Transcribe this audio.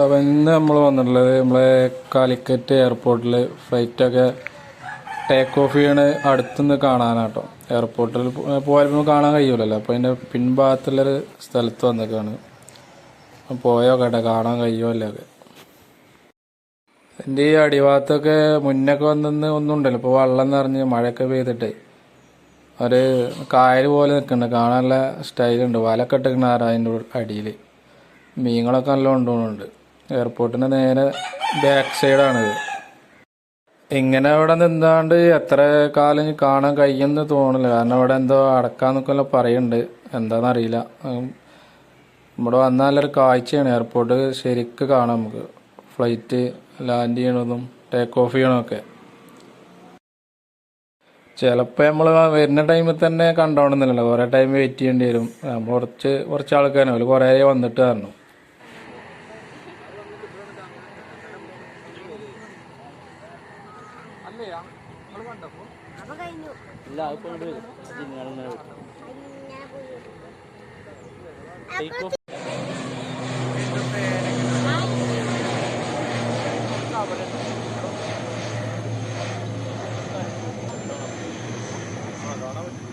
അപ്പം ഇന്ന് നമ്മൾ വന്നിട്ടുള്ളത് നമ്മളെ കാലിക്കറ്റ് എയർപോർട്ടിൽ ഫ്ലൈറ്റൊക്കെ ടേക്ക് ഓഫ് ചെയ്യണ അടുത്തുനിന്ന് കാണാനാട്ടോ. എയർപോർട്ടിൽ പോയപ്പോൾ കാണാൻ കഴിയൂലല്ലോ. അപ്പോൾ അതിന്റെ പിൻഭാഗത്തുള്ളൊരു സ്ഥലത്ത് വന്നേക്കാണ്. പോയോ കേട്ടെ കാണാൻ കഴിയുമല്ലോ ഒക്കെ. എന്റെ ഈ അടിഭാഗത്തൊക്കെ മുന്നൊക്കെ വന്നെന്ന് ഒന്നും ഉണ്ടല്ലോ ഇപ്പോൾ വെള്ളം നിറഞ്ഞ് മഴയൊക്കെ പെയ്തിട്ട്. ഒരു കായൽ പോലെ നിൽക്കുന്നുണ്ട് കാണാനുള്ള സ്റ്റൈലുണ്ട് വലക്കെട്ടിക്കണ ആരാ അതിന്റെ അടിയിൽ മീനുകളൊക്കെ നല്ല കൊണ്ടുപോകുന്നുണ്ട്. എയർപോർട്ടിന്റെ നേരെ ബാക്ക് സൈഡാണിത് ഇങ്ങനെ അവിടെ നിന്നാണ്ട് എത്ര കാലം കാണാൻ കഴിയുമെന്ന് തോന്നില്ല കാരണം അവിടെ എന്തോ അടക്കാന്നൊക്കെ പറയുന്നുണ്ട്. എന്താണെന്നറിയില്ല ഇവിടെ വന്നാൽ നല്ലൊരു കാഴ്ചയാണ്. എയർപോർട്ട് ശരിക്ക് കാണാം നമുക്ക്. ഫ്ലൈറ്റ് ലാൻഡ് ചെയ്യണതും ടേക്ക് ഓഫ് ചെയ്യണമൊക്കെ ചിലപ്പോൾ നമ്മൾ വരുന്ന ടൈമിൽ തന്നെ കണ്ടോണമെന്നില്ലല്ലോ കുറേ ടൈം വെയിറ്റ് ചെയ്യേണ്ടി വരും. കുറച്ച് കുറച്ച് ആൾക്കാരാണ്. അവർ കുറേ വന്നിട്ട് കാരണം ഇല്ല അതിപ്പോ ഇങ്ങനെ ടേക്ക് ഓഫ്. കാണാൻ പറ്റും.